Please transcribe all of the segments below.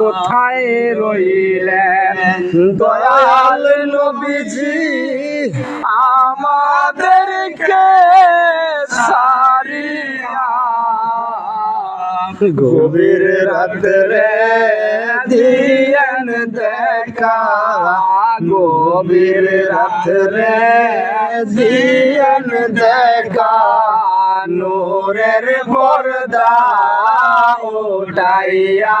কোথায় রইলেন? দয়াল নবীজি, আমাদেরকে গভীর রাত্রে দিয়েন দেখা। গভীর রাত্রে দিয়েন দেখা। নূরের পর্দা ওটাইয়া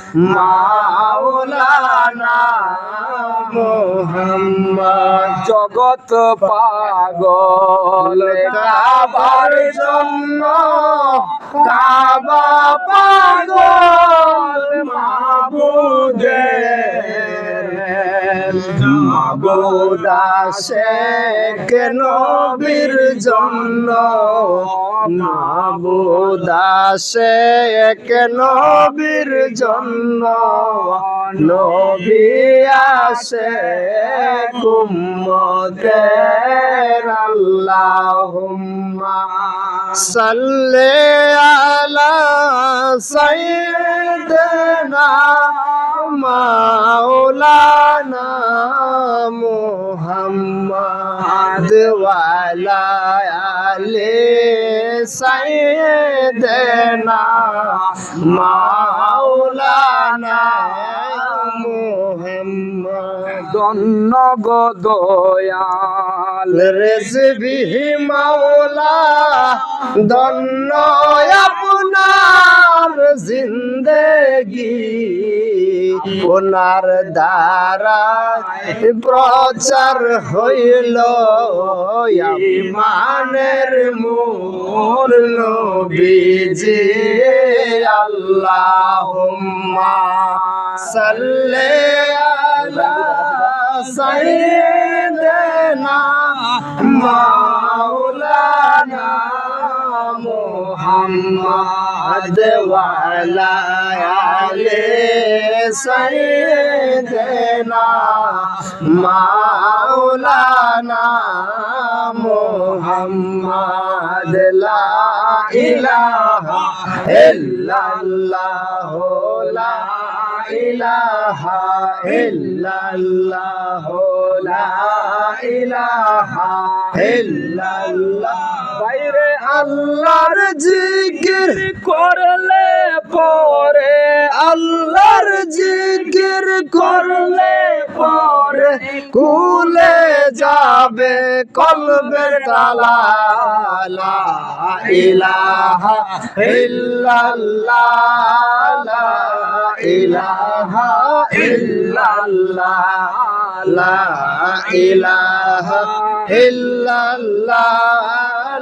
মাওলানা মোহাম্মদ। জগত পাগল কাবার জন্য কাবা পাগল মাবুদের মাবুদাসে কেন বীর জন্য মাবুদাসে কেন বীর জন্য নবী আসে কুম্মদের আল্লাহুম্মা সাল্লি আলা সাইয়্যিদিনা মাওলানা محمد وعلى آل سيدنا مولانا محمد نگو دویال رزبی مولا دنو اپنار زندگی ওনার দ্বারা প্রচার হইল ইমানের মূল নবীজি। আল্লাহুম্মা সাল্লি আলা সাইয়্যিদিনা মাওলানা মুহাম্মদ ওয়া আলা সাইয়্যিদিনা মাওলানা মুহাম্মদ লা ইলাহা ইল্লাল্লাহ, লা ইলাহা ইল্লাল্লাহ, লা ইলাহা ইল্লাল্লাহ। বাইরে আল্লাহর জিকির করলে পরে, আল্লাহর জিকির করলে পরে কুলে যাবে কলবের তালা। ইলাহা ইল্লাল্লাহ ইলাহা ইল্লাল্লাহ, লা ইলাহা ইল্লাল্লাহ।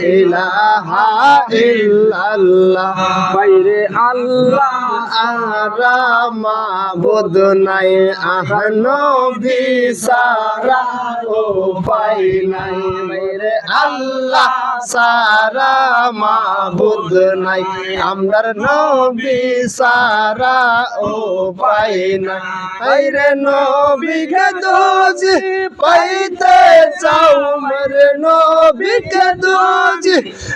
ইলাহা ইল্লাল্লাহ। বাইরে আল্লাহ আরা মাবুদ নাই আহনো বিসারা ও পাই নাই। বাইরে আল্লাহ সারা মাবুদ নাই। আমরার নবী সারা ও পাই নাই। বাইরে নবীকে দোজ পাইতে চাও? মরে নবীকে দোজ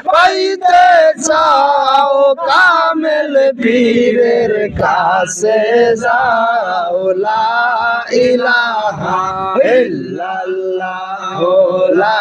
পাইতে চাও? কামেল পীরের কাছে যাও। লা ইলাহা ইল্লাল্লাহ, লা